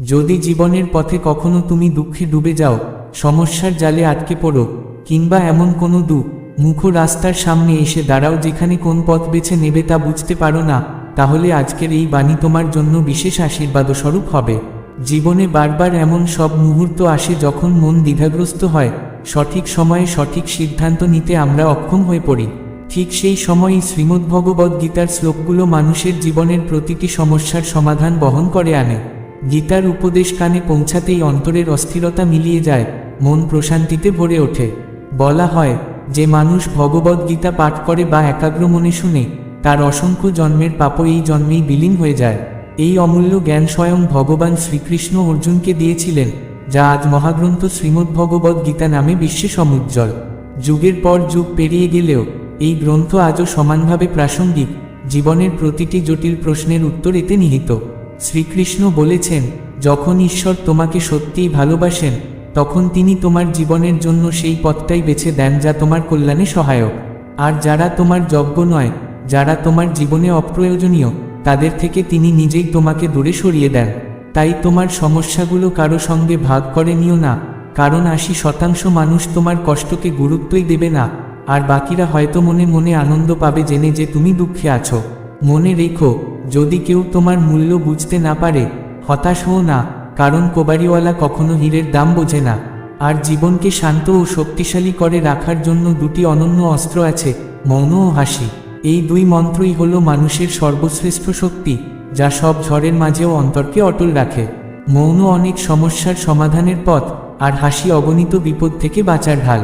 যদি জীবনের পথে কখনো তুমি দুঃখে ডুবে যাও, সমস্যার জালে আটকে পড়ো, কিংবা এমন কোনো দু, মুখ রাস্তার সামনে এসে দাঁড়াও যেখানে কোন পথ বেছে নেবে তা বুঝতে পারো না, তাহলে আজকের এই বাণী তোমার জন্য বিশেষ আশীর্বাদস্বরূপ হবে। জীবনে বারবার এমন সব মুহূর্ত আসে যখন মন দ্বিধাগ্রস্ত হয়, সঠিক সময়ে সঠিক সিদ্ধান্ত নিতে আমরা অক্ষম হয়ে পড়ি। ঠিক সেই সময়ই শ্রীমদ্ভগবদ্ গীতার শ্লোকগুলো মানুষের জীবনের প্রতিটি সমস্যার সমাধান বহন করে আনে। গীতার উপদেশ কানে পৌঁছাতেই অন্তরের অস্থিরতা মিলিয়ে যায়, মন প্রশান্তিতে ভরে ওঠে। বলা হয়, যে মানুষ ভগবদ্ গীতা পাঠ করে বা একাগ্র মনে শুনে, তার অসংখ্য জন্মের পাপ এই জন্মেই বিলীন হয়ে যায়। এই অমূল্য জ্ঞান স্বয়ং ভগবান শ্রীকৃষ্ণ অর্জুনকে দিয়েছিলেন, যা আজ মহাগ্রন্থ শ্রীমদ্ভগবদ্ গীতা নামে বিশ্বে সমুজ্জ্বল। যুগের পর যুগ পেরিয়ে গেলেও, এই গ্রন্থ আজও সমানভাবে প্রাসঙ্গিক, জীবনের প্রতিটি জটিল প্রশ্নের উত্তর এতে নিহিত। শ্রীকৃষ্ণ বলেছেন, যখন ঈশ্বর তোমাকে সত্যিই ভালোবাসেন, তখন তিনি তোমার জীবনের জন্য সেই পথটাই বেছে দেন যা তোমার কল্যাণে সহায়ক। আর যারা তোমার যজ্ঞ নয়, যারা তোমার জীবনে অপ্রয়োজনীয়, তাদের থেকে তিনি নিজেই তোমাকে দূরে সরিয়ে দেন। তাই তোমার সমস্যাগুলো কারও সঙ্গে ভাগ করে নিও না, কারণ আশি শতাংশ মানুষ তোমার কষ্টকে গুরুত্বই দেবে না, আর বাকিরা হয়তো মনে মনে আনন্দ পাবে জেনে যে তুমি দুঃখে আছো। মনে রেখো যদি কেউ তোমার মূল্য বুঝতে না পারে, হতাশ হও না, কারণ কোবারিওয়ালা কখনো হীরের দাম বোঝে না। আর জীবনকে শান্ত ও শক্তিশালী করে রাখার জন্য দুটি অনন্য অস্ত্র আছে, মৌন ও হাসি। এই দুই মন্ত্রই হল মানুষের সর্বশ্রেষ্ঠ শক্তি, যা সব ঝড়ের মাঝেও অন্তরকে অটল রাখে। মৌন অনেক সমস্যার সমাধানের পথ, আর হাসি অগণিত বিপদ থেকে বাঁচার ঢাল।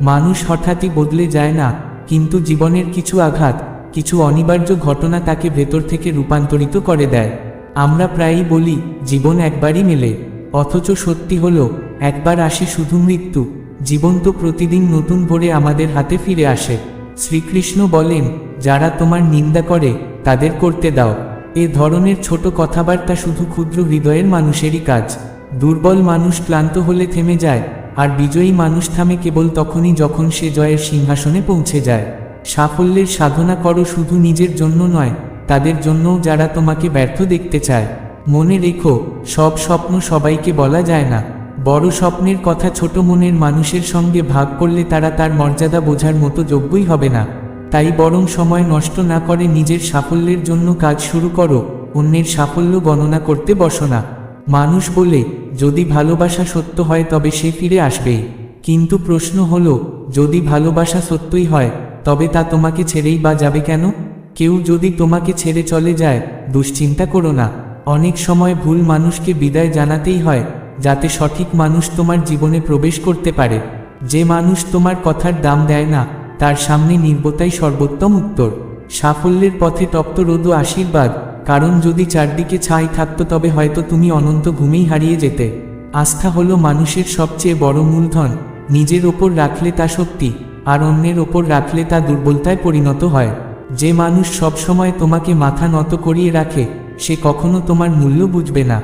মানুষ হঠাৎই বদলে যায় না, কিন্তু জীবনের কিছু আঘাত কিছু অনিবার্য ঘটনা তাকে ভেতর থেকে রূপান্তরিত করে দেয়। আমরা প্রায়ই বলি, জীবন একবারই মেলে। অথচ সত্যি হলো, একবার আসে শুধু মৃত্যু। জীবন তো প্রতিদিন নতুন ভরে আমাদের হাতে ফিরে আসে। শ্রীকৃষ্ণ বলেন, যারা তোমার নিন্দা করে, তাদের করতে দাও। এ ধরনের ছোট কথাবার্তা শুধু ক্ষুদ্র হৃদয়ের মানুষেরই কাজ। দুর্বল মানুষ ক্লান্ত হলে থেমে যায়, আর বিজয়ী মানুষ থামে কেবল তখনই যখন সে জয়ের সিংহাসনে পৌঁছে যায়। সাফল্যের সাধনা করো শুধু নিজের জন্য নয়, তাদের জন্যও যারা তোমাকে ব্যর্থ দেখতে চায়। মনে রেখো, সব স্বপ্ন সবাইকে বলা যায় না। বড় স্বপ্নের কথা ছোট মনের মানুষের সঙ্গে ভাগ করলে তারা তার মর্যাদা বোঝার মতো যোগ্যই হবে না। তাই বরং সময় নষ্ট না করে নিজের সাফল্যের জন্য কাজ শুরু করো, অন্যের সাফল্য গণনা করতে বসো না। মানুষ বলে, যদি ভালোবাসা সত্য হয় তবে সে ফিরে আসবে। কিন্তু প্রশ্ন হলো, যদি ভালোবাসা সত্যই হয় তবে তা তোমাকে ছেড়েই বা যাবে কেন? কেউ যদি তোমাকে ছেড়ে চলে যায়, দুশ্চিন্তা করো না। অনেক সময় ভুল মানুষকে বিদায় জানাতেই হয়, যাতে সঠিক মানুষ তোমার জীবনে প্রবেশ করতে পারে। যে মানুষ তোমার কথার দাম দেয় না, তার সামনে নির্বতাই সর্বোত্তম উত্তর। সাফল্যের পথে তপ্ত রোদ আশীর্বাদ, কারণ যদি চারদিকে ছাই থাকতো তবে হয়তো তুমি অনন্ত ঘুমেই হারিয়ে যেতে। আস্থা হলো মানুষের সবচেয়ে বড় মূলধন, নিজের ওপর রাখলে তা শক্তি আর অন্যের ওপর রাখলে তা দুর্বলতায় পরিণত হয়। যে মানুষ সবসময় তোমাকে মাথা নত করিয়ে রাখে, সে কখনো তোমার মূল্য বুঝবে না।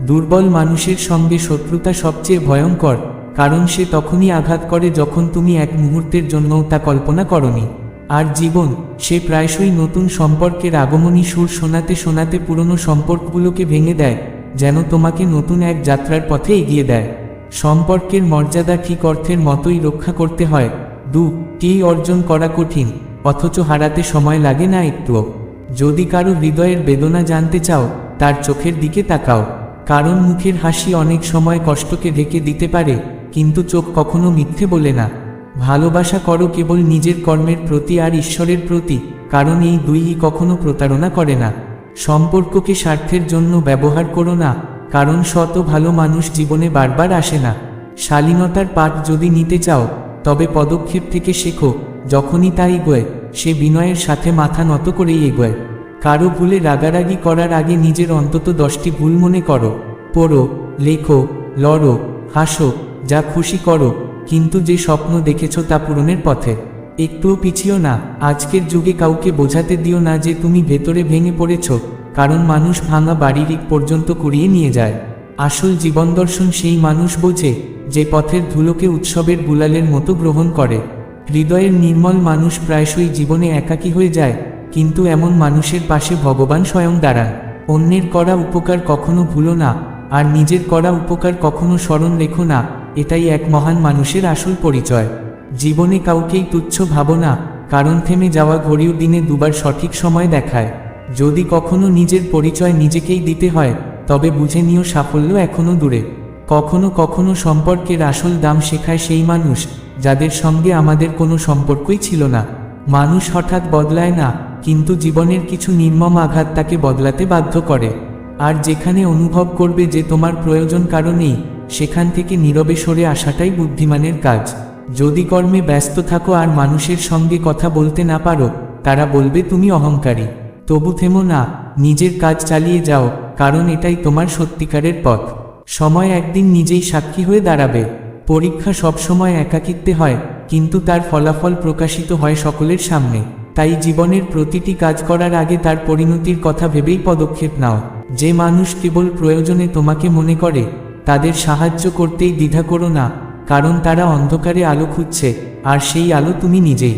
দুর্বল মানুষের সঙ্গে শত্রুতা সবচেয়ে ভয়ঙ্কর, কারণ সে তখনই আঘাত করে যখন তুমি এক মুহূর্তের জন্যও তা কল্পনা করনি। আর জীবন, সে প্রায়শই নতুন সম্পর্কের আগমনী সুর শোনাতে শোনাতে পুরনো সম্পর্কগুলোকে ভেঙে দেয়, যেন তোমাকে নতুন এক যাত্রার পথে এগিয়ে দেয়। সম্পর্কের মর্যাদা ঠিক অর্থের মতোই রক্ষা করতে হয়। দু টি অর্জন করা কঠিন? অথচ হারাতে সময় লাগে না একটুও। যদি কারও হৃদয়ের বেদনা জানতে চাও, তার চোখের দিকে তাকাও। কারণ মুখের হাসি অনেক সময় কষ্টকে ঢেকে দিতে পারে, কিন্তু চোখ কখনো মিথ্যে বলে না। ভালোবাসা করো কেবল নিজের কর্মের প্রতি আর ঈশ্বরের প্রতি, কারণ এই দুইই কখনো প্রতারণা করে না। সম্পর্ককে স্বার্থের জন্য ব্যবহার করো না, কারণ শত ভালো মানুষ জীবনে বারবার আসে না। শালীনতার পাঠ যদি নিতে চাও তবে পদক্ষেপ থেকে শেখো, যখনই তা এগোয়, সে বিনয়ের সাথে মাথা নত করেই এগোয়। কারও ভুলে রাগারাগি করার আগে নিজের অন্তত দশটি ভুল মনে করো। পড়ো, লেখো, লড়ো, হাসো, যা খুশি করো, কিন্তু যে স্বপ্ন দেখেছ তা পূরণের পথে। একটুও পিছিও না, আজকের যুগে কাউকে বোঝাতে দিও না যে তুমি ভেতরে ভেঙে পড়েছ, কারণ মানুষ ভাঙা বাড়ির পর্যন্ত কুড়িয়ে নিয়ে যায়। আসল জীবন দর্শন সেই মানুষ বোঝে, যে পথের ধুলোকে উৎসবের বুলালের মতো গ্রহণ করে। হৃদয়ের নির্মল মানুষ প্রায়শই জীবনে একাকী হয়ে যায়, কিন্তু এমন মানুষের পাশে ভগবান স্বয়ং দাঁড়ান। অন্যের করা উপকার কখনো ভুলো না, আর নিজের করা উপকার কখনো স্মরণ রেখো না, এটাই এক মহান মানুষের আসল পরিচয়। জীবনে কাউকেই তুচ্ছ ভাবো না, কারণ থেমে যাওয়া ঘড়িও দিনে দুবার সঠিক সময় দেখায়। যদি কখনো নিজের পরিচয় নিজেকেই দিতে হয় তবে বুঝে নিও সাফল্য এখনও দূরে। কখনো কখনো সম্পর্কের আসল দাম শেখায় সেই মানুষ, যাদের সঙ্গে আমাদের কোনো সম্পর্কই ছিল না। মানুষ হঠাৎ বদলায় না, কিন্তু জীবনের কিছু নির্মম আঘাত তাকে বদলাতে বাধ্য করে। আর যেখানে অনুভব করবে যে তোমার প্রয়োজন কারণেই, সেখান থেকে নীরবে সরে আসাটাই বুদ্ধিমানের কাজ। যদি কর্মে ব্যস্ত থাকো আর মানুষের সঙ্গে কথা বলতে না পারো, তারা বলবে তুমি অহংকারী। তবু থেমো না, নিজের কাজ চালিয়ে যাও। কারণ এটাই তোমার সত্যিকারের পথ। সময় একদিন নিজেই সাক্ষী হয়ে দাঁড়াবে। পরীক্ষা সবসময় একাকিত্বে হয়, কিন্তু তার ফলাফল প্রকাশিত হয় সকলের সামনে। তাই জীবনের প্রতিটি কাজ করার আগে তার পরিণতির কথা ভেবেই পদক্ষেপ নাও। যে মানুষ কেবল প্রয়োজনে তোমাকে মনে করে, তাদের সাহায্য করতেই দ্বিধা করো না, কারণ তারা অন্ধকারে আলো খুঁজছে, আর সেই আলো তুমি নিজেই।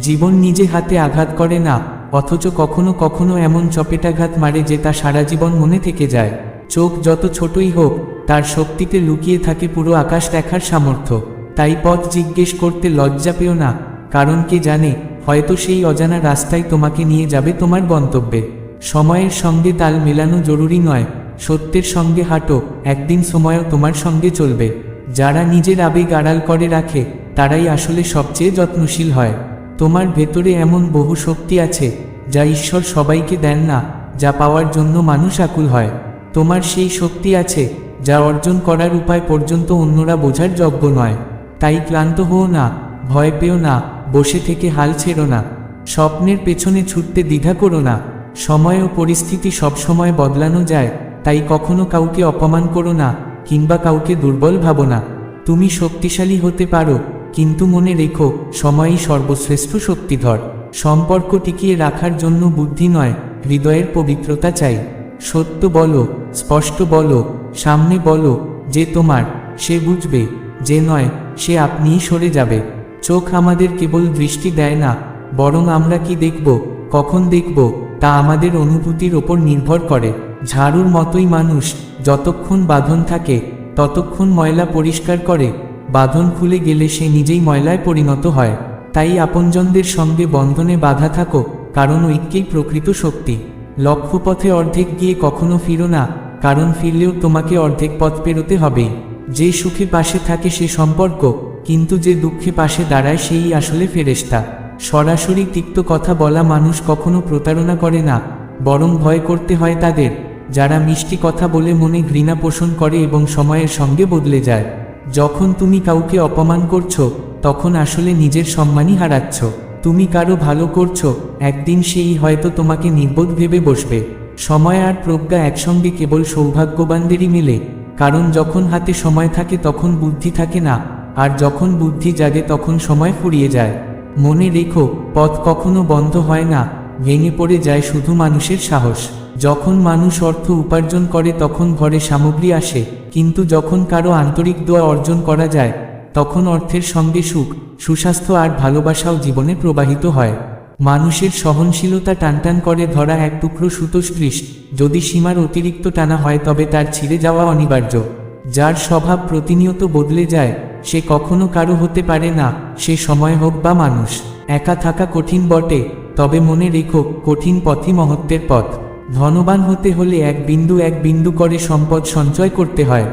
জীবন নিজে হাতে আঘাত করে না অথচ কখনো কখনো এমন চপেটাঘাত মারে যে তা সারা জীবন মনে থেকে যায়। চোখ যত ছোটই হোক, তার শক্তিতে লুকিয়ে থাকে পুরো আকাশ দেখার সামর্থ্য। তাই পথ জিজ্ঞেস করতে লজ্জা পেও না, কারণ কে জানে, হয়তো সেই অজানা রাস্তায় তোমাকে নিয়ে যাবে তোমার গন্তব্যে। সময়ের সঙ্গে তাল মেলানো জরুরি নয়, সত্যের সঙ্গে হাঁটো, একদিন সময়ও তোমার সঙ্গে চলবে। যারা নিজের আবেগ আড়াল করে রাখে, তারাই আসলে সবচেয়ে যত্নশীল হয়। তোমার ভেতরে এমন বহু শক্তি আছে, যা ঈশ্বর সবাইকে দেন না, যা পাওয়ার জন্য মানুষ আকুল হয়। তোমার সেই শক্তি আছে, যা অর্জন করার উপায় পর্যন্ত অন্যরা বোঝার যোগ্য নয়। তাই ক্লান্ত হও না, ভয় পেও না, বসে থেকে হাল ছেড়ো না। স্বপ্নের পেছনে ছুটতে দ্বিধা করো না। সময় ও পরিস্থিতি সবসময় বদলানো যায়, তাই কখনো কাউকে অপমান করো না, কিংবা কাউকে দুর্বল ভাবো না। তুমি শক্তিশালী হতে পারো কিন্তু মনে রেখো, সময়ই সর্বশ্রেষ্ঠ শক্তিধর। সম্পর্ক টিকিয়ে রাখার জন্য বুদ্ধি নয়, হৃদয়ের পবিত্রতা চাই। সত্য বলো, স্পষ্ট বলো, সামনে বলো, যে তোমার, সে বুঝবে, যে নয়, সে আপনিই সরে যাবে। চোখ আমাদের কেবল দৃষ্টি দেয় না, বরং আমরা কি দেখব, কখন দেখব, তা আমাদের অনুভূতির ওপর নির্ভর করে। ঝাড়ুর মতোই মানুষ, যতক্ষণ বাঁধন থাকে, ততক্ষণ ময়লা পরিষ্কার করে বাঁধন খুলে গেলে সে নিজেই ময়লায় পরিণত হয়। তাই আপনজনদের সঙ্গে বন্ধনে বাধা থাকো, কারণ ঐক্যেই প্রকৃত শক্তি। লক্ষ্যপথে অর্ধেক গিয়ে কখনো ফিরো না, কারণ ফিরলেও তোমাকে অর্ধেক পথ পেরোতে হবে। যে সুখে পাশে থাকে সে সম্পর্ক, কিন্তু যে দুঃখে পাশে দাঁড়ায় সেই আসলে ফেরেস্তা সরাসরি তিক্ত কথা বলা মানুষ কখনো প্রতারণা করে না, বরং ভয় করতে হয় তাদের, যারা মিষ্টি কথা বলে মনে ঘৃণা পোষণ করে এবং সময়ের সঙ্গে বদলে যায়। যখন তুমি কাউকে অপমান করছ, তখন আসলে নিজের সম্মানই হারাচ্ছ। তুমি কারও ভালো করছ, একদিন সেই হয়তো তোমাকে নির্বোধ ভেবে বসবে। সময় আর প্রজ্ঞা একসঙ্গে কেবল সৌভাগ্যবানদেরই মেলে। কারণ যখন হাতে সময় থাকে তখন বুদ্ধি থাকে না, আর যখন বুদ্ধি জাগে তখন সময় ফুরিয়ে যায়। মনে রেখো, পথ কখনো বন্ধ হয় না, ভেঙে পড়ে যায় শুধু মানুষের সাহস। যখন মানুষ অর্থ উপার্জন করে তখন ঘরে সামগ্রী আসে, কিন্তু যখন কারও আন্তরিক দোয়া অর্জন করা যায়, তখন অর্থের সঙ্গে সুখ, সুস্বাস্থ্য আর ভালোবাসাও জীবনে প্রবাহিত হয়। মানুষের সহনশীলতা টানটান করে ধরা এক টুকরো সুতো স্পৃশ যদি সীমার অতিরিক্ত টানা হয় তবে তার ছিঁড়ে যাওয়া অনিবার্য। যার স্বভাব প্রতিনিয়ত বদলে যায়, সে কখনো কারও হতে পারে না, সে সময় হোক বা মানুষ। একা থাকা কঠিন বটে, তবে মনে রেখো, কঠিন পথই মহত্বের পথ। ধনবান হতে হলে এক বিন্দু এক বিন্দু করে সম্পদ সঞ্চয় করতে হয়।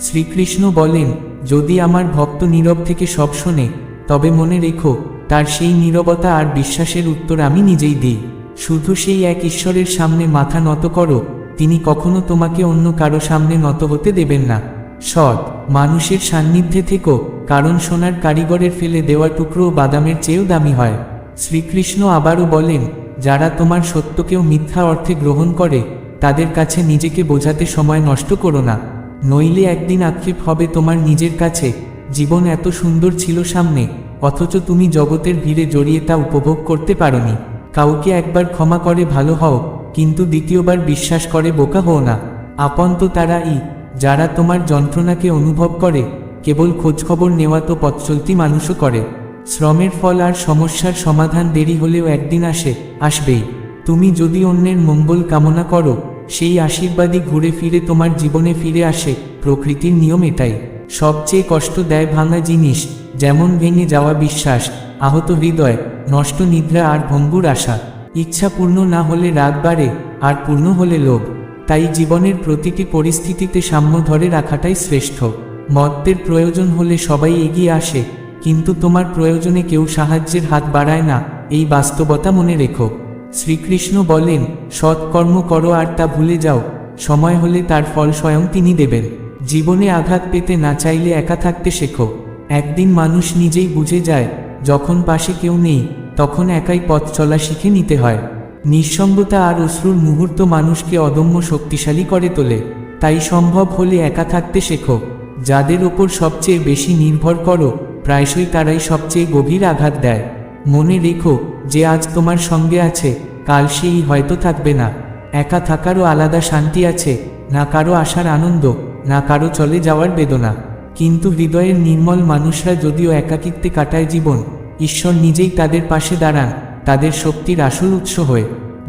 শ্রীকৃষ্ণ বলেন, যদি আমার ভক্ত নীরব থেকে সব শোনে, তবে মনে রেখো, তার সেই নীরবতা আর বিশ্বাসের উত্তর আমি নিজেই দিই। শুধু সেই এক ঈশ্বরের সামনে মাথা নত করো, তিনি কখনো তোমাকে অন্য কারও সামনে নত হতে দেবেন না। সৎ মানুষের সান্নিধ্যে থেকো, কারণ সোনার কারিগরের ফেলে দেওয়া টুকরো বাদামের চেয়েও দামি হয়। শ্রীকৃষ্ণ আবারও বলেন যারা তোমার সত্যকেও মিথ্যা অর্থে গ্রহণ করে, তাদের কাছে নিজেকে বোঝাতে সময় নষ্ট করো না। নইলে একদিন আক্ষেপ হবে তোমার নিজের কাছে, জীবন এত সুন্দর ছিল সামনে, অথচ তুমি জগতের ভিড়ে জড়িয়ে তা উপভোগ করতে পারোনি। কাউকে একবার ক্ষমা করে ভালো হও, কিন্তু দ্বিতীয়বার বিশ্বাস করে বোকা হও না। আপন তো তারা ই, যারা তোমার যন্ত্রণাকে অনুভব করে, কেবল খোঁজখবর নেওয়া তো পথচলতি মানুষও করে। শ্রমের ফল আর সমস্যার সমাধান দেরি হলেও একদিন আসে, আসবেই। তুমি যদি অন্যের মঙ্গল কামনা করো, সেই আশীর্বাদই ঘুরে ফিরে তোমার জীবনে ফিরে আসে, প্রকৃতির নিয়ম এটাই। সবচেয়ে কষ্ট দেয় ভাঙা জিনিস, যেমন ভেঙে যাওয়া বিশ্বাস, আহত হৃদয়, নষ্ট নিদ্রা আর ভঙ্গুর আশা। ইচ্ছা পূর্ণ না হলে রাগ বাড়ে, আর পূর্ণ হলে লোভ। তাই জীবনের প্রতিটি পরিস্থিতিতে সাম্য ধরে রাখাটাই শ্রেষ্ঠ। মত্তের প্রয়োজন হলে সবাই এগিয়ে আসে কিন্তু তোমার প্রয়োজনে কেউ সাহায্যের হাত বাড়ায় না, এই বাস্তবতা মনে রেখো। শ্রীকৃষ্ণ বলেন, সৎকর্ম করো আর তা ভুলে যাও, সময় হলে তার ফল স্বয়ং তিনি দেবেন। জীবনে আঘাত পেতে না চাইলে একা থাকতে শেখো। একদিন মানুষ নিজেই বুঝে যায়, যখন পাশে কেউ নেই, তখন একাই পথ চলা শিখে নিতে হয়। নিঃসঙ্গতা আর অশ্রুর মুহূর্ত মানুষকে অদম্য শক্তিশালী করে তোলে। তাই সম্ভব হলে একা থাকতে শেখো। যাদের ওপর সবচেয়ে বেশি নির্ভর করো প্রায়শই তারাই সবচেয়ে গভীর আঘাত দেয়। মনে রেখো যে আজ তোমার সঙ্গে আছে, কাল সেই হয়তো থাকবে না। একা থাকারও আলাদা শান্তি আছে, না কারও আসার আনন্দ, না কারও চলে যাওয়ার বেদনা। কিন্তু হৃদয়ের নির্মল মানুষরা যদিও একাকিত্বে কাটায় জীবন, ঈশ্বর নিজেই তাদের পাশে দাঁড়ান, তাদের শক্তির আসল উৎস হয়ে।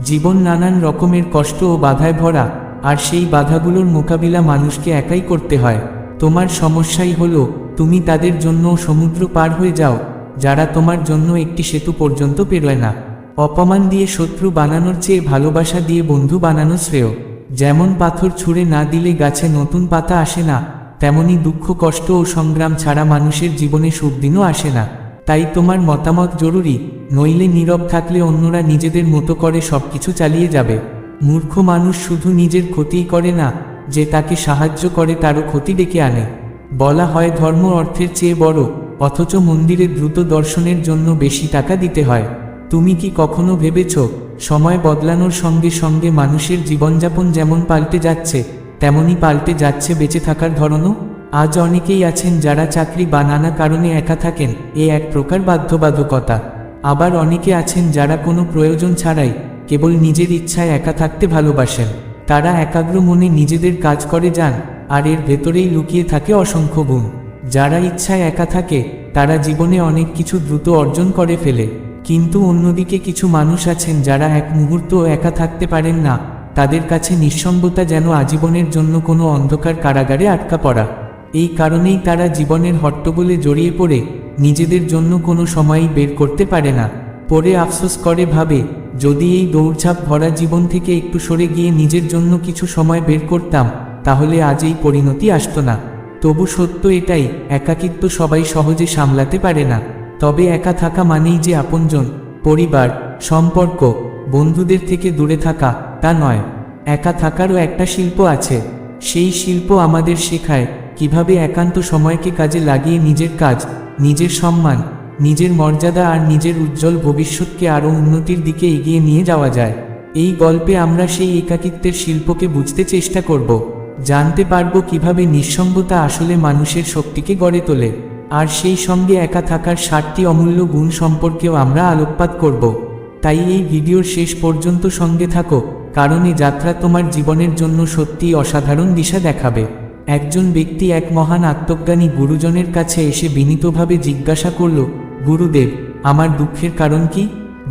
জীবন নানান রকমের কষ্ট ও বাধায় ভরা, আর সেই বাধাগুলোর মোকাবিলা মানুষকে একাই করতে হয়। তোমার সমস্যাই হলো তুমি তাদের জন্য সমুদ্র পার হয়ে যাও, যারা তোমার জন্য একটি সেতু পর্যন্ত পেরোয় না। অপমান দিয়ে শত্রু বানানোর চেয়ে ভালোবাসা দিয়ে বন্ধু বানানো শ্রেয়। যেমন পাথর ছুঁড়ে না দিলে গাছে নতুন পাতা আসে না, তেমনি দুঃখ, কষ্ট ও সংগ্রাম ছাড়া মানুষের জীবনে সুখদিনও আসে না। তাই তোমার মতামত জরুরি, নইলে নীরব থাকলে অন্যরা নিজেদের মতো করে সবকিছু চালিয়ে যাবে। মূর্খ মানুষ শুধু নিজের ক্ষতিই করে না, যে তাকে সাহায্য করে তারও ক্ষতি ডেকে আনে। বলা হয় ধর্ম অর্থের চেয়ে বড়, অথচ মন্দিরে দ্রুত দর্শনের জন্য বেশি টাকা দিতে হয়। তুমি কি কখনো ভেবেছ, সময় বদলানোর সঙ্গে সঙ্গে মানুষের জীবনযাপন যেমন পাল্টে যাচ্ছে তেমনই পাল্টে যাচ্ছে বেঁচে থাকার ধরনও? আজ অনেকেই আছেন যারা চাকরি বা নানা কারণে একা থাকেন, এ এক প্রকার বাধ্যবাধকতা। আবার অনেকে আছেন যারা কোনো প্রয়োজন ছাড়াই, কেবল নিজের ইচ্ছায় একা থাকতে ভালোবাসেন। তারা একাগ্র মনে নিজেদের কাজ করে যান আর এর ভেতরেই লুকিয়ে থাকে অসংখ্য গুণ। যারা ইচ্ছায় একা থাকে, তারা জীবনে অনেক কিছু দ্রুত অর্জন করে ফেলে। কিন্তু অন্যদিকে কিছু মানুষ আছেন যারা এক মুহূর্তও একা থাকতে পারেন না। তাদের কাছে নিঃসঙ্গতা যেন আজীবনের জন্য কোনো অন্ধকার কারাগারে আটকা পড়া। এই কারণেই তারা জীবনের হট্টগোলে জড়িয়ে পড়ে, নিজেদের জন্য কোনো সময়ই বের করতে পারে না। পরে আফসোস করে ভাবে, যদি এই দৌড়ঝাঁপ ভরা জীবন থেকে একটু সরে গিয়ে নিজের জন্য কিছু সময় বের করতাম তাহলে আজ এই পরিণতি আসতো না। তবু সত্য এটাই, একাকিত্ব সবাই সহজে সামলাতে পারে না। তবে একা থাকা মানেই যে আপনজন, পরিবার, সম্পর্ক, বন্ধুদের থেকে দূরে থাকা, তা নয়। একা থাকারও একটা শিল্প আছে। সেই শিল্প আমাদের শেখায় কীভাবে একান্ত সময়কে কাজে লাগিয়ে নিজের কাজ, নিজের সম্মান, নিজের মর্যাদা আর নিজের উজ্জ্বল ভবিষ্যৎকে আরও উন্নতির দিকে এগিয়ে নিয়ে যাওয়া যায়। এই গল্পে আমরা সেই একাকিত্বের শিল্পকে বুঝতে চেষ্টা করব। জানতে পারব কীভাবে নিঃসঙ্গতা আসলে মানুষের শক্তিকে গড়ে তোলে, আর সেই সঙ্গে একা থাকার ষাটটি অমূল্য গুণ সম্পর্কেও আমরা আলোকপাত করব। তাই এই ভিডিওর শেষ পর্যন্ত সঙ্গে থাকো, কারণ এই যাত্রা তোমার জীবনের জন্য সত্যিই অসাধারণ দিশা দেখাবে। একজন ব্যক্তি এক মহান আত্মজ্ঞানী গুরুজনের কাছে এসে বিনীতভাবে জিজ্ঞাসা করল, গুরুদেব, আমার দুঃখের কারণ কি?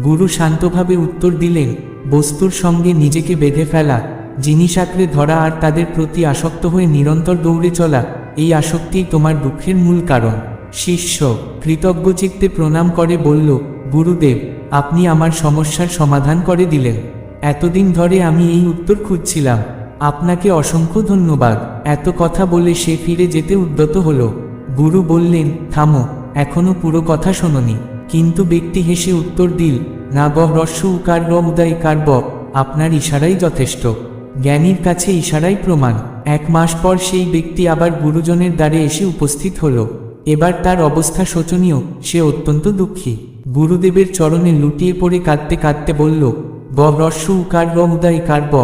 গুরু শান্তভাবে উত্তর দিলেন, বস্তুর সঙ্গে নিজেকে বেঁধে ফেলা জিনিস আঁকড়ে ধরা আর তাদের প্রতি আসক্ত হয়ে নিরন্তর দৌড়ে চলা, এই আসক্তিই তোমার দুঃখের মূল কারণ। শিষ্য কৃতজ্ঞচিত্তে প্রণাম করে বলল, গুরুদেব, আপনি আমার সমস্যার সমাধান করে দিলেন। এতদিন ধরে আমি এই উত্তর খুঁজছিলাম। আপনাকে অসংখ্য ধন্যবাদ। এত কথা বলে সে ফিরে যেতে উদ্যত হলো। গুরু বললেন, থামো, এখনও পুরো কথা শোনি কিন্তু ব্যক্তি হেসে উত্তর দিল, না গহ রস্য উকার র উদয় কার আপনার ইশারাই যথেষ্ট। জ্ঞানীর কাছে ইশারাই প্রমাণ। এক মাস পর সেই ব্যক্তি আবার গুরুজনের দ্বারে এসে উপস্থিত হল। এবার তার অবস্থা শোচনীয়, সে অত্যন্ত দুঃখী। গুরুদেবের চরণে লুটিয়ে পড়ে কাঁদতে কাঁদতে বলল, গ রস্য উকার র উদয় কার ব।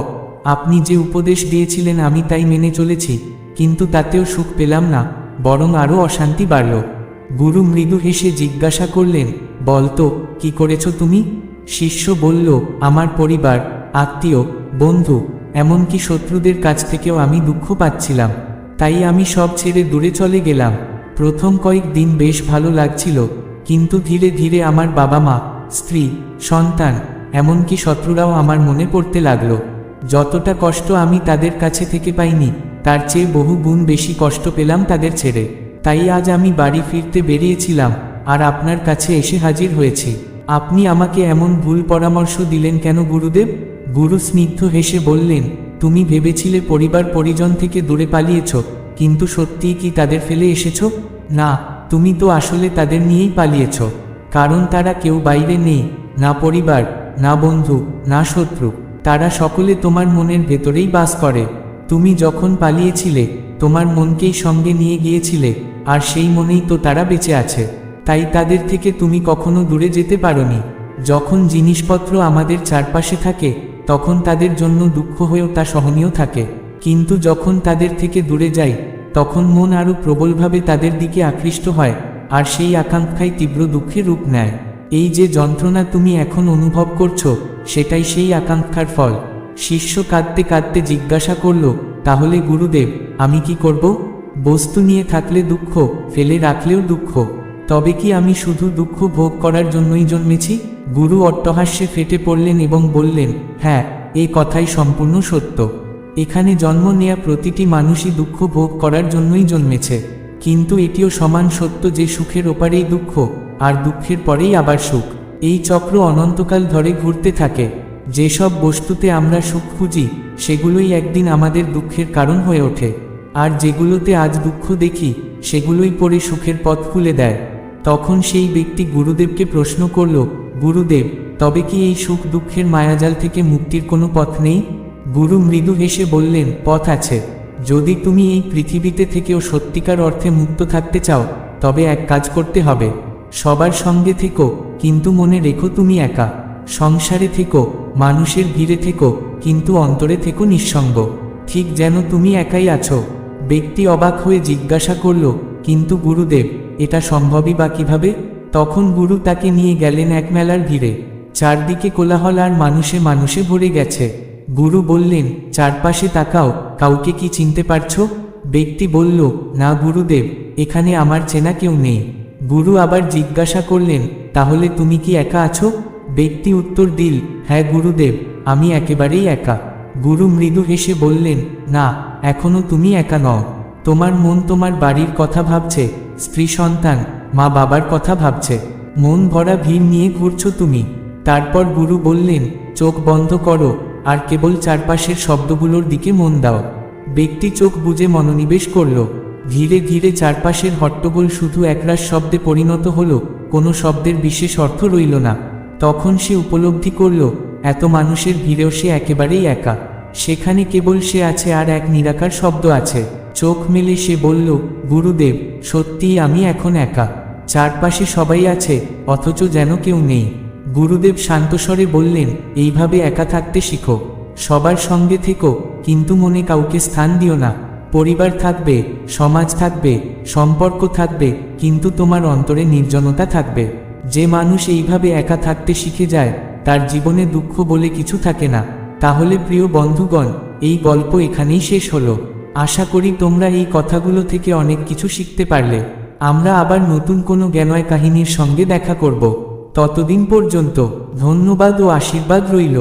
আপনি যে উপদেশ দিয়েছিলেন আমি তাই মেনে চলেছি, কিন্তু তাতেও সুখ পেলাম না, বরং আরও অশান্তি বাড়ল গুরু মৃদু হেসে জিজ্ঞাসা করলেন বলতো কি করেছ তুমি শিষ্য বলল, আমার পরিবার, আত্মীয়, বন্ধু এমনকি শত্রুদের কাছ থেকেও আমি দুঃখ পাচ্ছিলাম। তাই আমি সব ছেড়ে দূরে চলে গেলাম। প্রথম কয়েক দিন বেশ ভালো লাগছিল, কিন্তু ধীরে ধীরে আমার বাবা মা, স্ত্রী, সন্তান, এমনকি শত্রুরাও আমার মনে পড়তে লাগল। যতটা কষ্ট আমি তাদের কাছে থেকে পাইনি, তার চেয়ে বহু গুণ বেশি কষ্ট পেলাম তাদের ছেড়ে। তাই আজ আমি বাড়ি ফিরতে বেরিয়েছিলাম, আর আপনার কাছে এসে হাজির হয়েছি। আপনি আমাকে এমন ভুল পরামর্শ দিলেন কেন, গুরুদেব? গুরু স্নিগ্ধ হেসে বললেন, তুমি ভেবেছিলে পরিবার পরিজন থেকে দূরে পালিয়েছ, কিন্তু সত্যিই কি তাদের ফেলে এসেছ? না, তুমি তো আসলে তাদের নিয়েই পালিয়েছ, কারণ তারা কেউ বাইরে নেই, না পরিবার, না বন্ধু, না শত্রু, তারা সকলে তোমার মনের ভেতরেই বাস করে। তুমি যখন পালিয়েছিলে, তোমার মনকেই সঙ্গে নিয়ে গিয়েছিলে, আর সেই মনেই তো তারা বেঁচে আছে। তাই তাদের থেকে তুমি কখনো দূরে যেতে পারোনি। যখন জিনিসপত্র আমাদের চারপাশে থাকে তখন তাদের জন্য দুঃখ হয়েও তা সহনীয় থাকে। কিন্তু যখন তাদের থেকে দূরে যাই, তখন মন আরও প্রবলভাবে তাদের দিকে আকৃষ্ট হয়, আর সেই আকাঙ্ক্ষায় তীব্র দুঃখের রূপ নেয়। এই যে যন্ত্রণা তুমি এখন অনুভব করছ, সেটাই সেই আকাঙ্ক্ষার ফল। শিষ্য কাঁদতে কাঁদতে জিজ্ঞাসা করল, তাহলে গুরুদেব, আমি কি করব? বস্তু নিয়ে থাকলে দুঃখ, ফেলে রাখলেও দুঃখ। তবে কি আমি শুধু দুঃখ ভোগ করার জন্যই জন্মেছি? গুরু অট্টহাস্যে ফেটে পড়লেন এবং বললেন হ্যাঁ এই কথাই সম্পূর্ণ সত্য। এখানে জন্ম নেয়া প্রতিটি মানুষই দুঃখ ভোগ করার জন্যই জন্মেছে। কিন্তু এটিও সমান সত্য যে সুখের ওপারেই দুঃখ, আর দুঃখের পরেই আবার সুখ। এই চক্র অনন্তকাল ধরে ঘুরতে থাকে। যেসব বস্তুতে আমরা সুখ খুঁজি, সেগুলোই একদিন আমাদের দুঃখের কারণ হয়ে ওঠে। আর যেগুলোতে আজ দুঃখ দেখি, সেগুলোই পরে সুখের পথ খুলে দেয়। তখন সেই ব্যক্তি গুরুদেবকে প্রশ্ন করল গুরুদেব, তবে কি এই সুখ দুঃখের মায়াজাল থেকে মুক্তির কোনো পথ নেই? গুরু মৃদু হেসে বললেন, পথ আছে। যদি তুমি এই পৃথিবীতে থেকেও সত্যিকার অর্থে মুক্ত থাকতে চাও, তবে এক কাজ করতে হবে। সবার সঙ্গে থেকো, কিন্তু মনে রেখো তুমি একা। সংসারে থেকো, মানুষের ভিড়ে থেকো, কিন্তু অন্তরে থেকো নিঃসঙ্গ। ঠিক যেন তুমি একাই আছো। ব্যক্তি অবাক হয়ে জিজ্ঞাসা করল, কিন্তু গুরুদেব, এটা সম্ভবই বা কীভাবে? তখন গুরু তাকে নিয়ে গেলেন এক মেলার ভিড়ে। চারদিকে কোলাহল আর মানুষে মানুষে ভরে গেছে। গুরু বললেন, চারপাশে তাকাও, কাউকে কি চিনতে পারছ? ব্যক্তি বলল, না গুরুদেব, এখানে আমার চেনা কেউ নেই। গুরু আবার জিজ্ঞাসা করলেন, তাহলে তুমি কি একা আছো? ব্যক্তি উত্তর দিল হ্যাঁ গুরুদেব, আমি একেবারেই একা। গুরু মৃদু হেসে বললেন, না, এখনও তুমি একা নও। তোমার মন তোমার বাড়ির কথা ভাবছে। স্ত্রী সন্তান মা বাবার কথা ভাবছে। মন ভরা ভিড় নিয়ে ঘুরছো তুমি। তারপর গুরু বললেন, চোখ বন্ধ করো, আর কেবল চারপাশের শব্দগুলোর দিকে মন দাও। ব্যক্তি চোখ বুঝে মনোনিবেশ করল। ধীরে ধীরে চারপাশের হট্টগোল শুধু একরাশ শব্দে পরিণত হলো, কোনো শব্দের বিশেষ অর্থ রইল না। তখন সে উপলব্ধি করল, এত মানুষের ভিড়েও সে একেবারেই একা। সেখানে কেবল সে আছে আর এক নিরাকার শব্দ আছে। চোখ মেলে সে বলল, গুরুদেব, সত্যিই আমি এখন একা। চারপাশে সবাই আছে, অথচ যেন কেউ নেই। গুরুদেব শান্তস্বরে বললেন, এইভাবে একা থাকতে শিখো। সবার সঙ্গে থেকো, কিন্তু মনে কাউকে স্থান দিও না। পরিবার থাকবে, সমাজ থাকবে, সম্পর্ক থাকবে, কিন্তু তোমার অন্তরে নির্জনতা থাকবে। যে মানুষ এইভাবে একা থাকতে শিখে যায়, তার জীবনে দুঃখ বলে কিছু থাকে না। তাহলে প্রিয় বন্ধুগণ, এই গল্প এখানেই শেষ হলো। আশা করি তোমরা এই কথাগুলো থেকে অনেক কিছু শিখতে পারলে। আমরা আবার নতুন কোনো জ্ঞানয় কাহিনীর সঙ্গে দেখা করব। ততদিন পর্যন্ত ধন্যবাদ ও আশীর্বাদ রইল।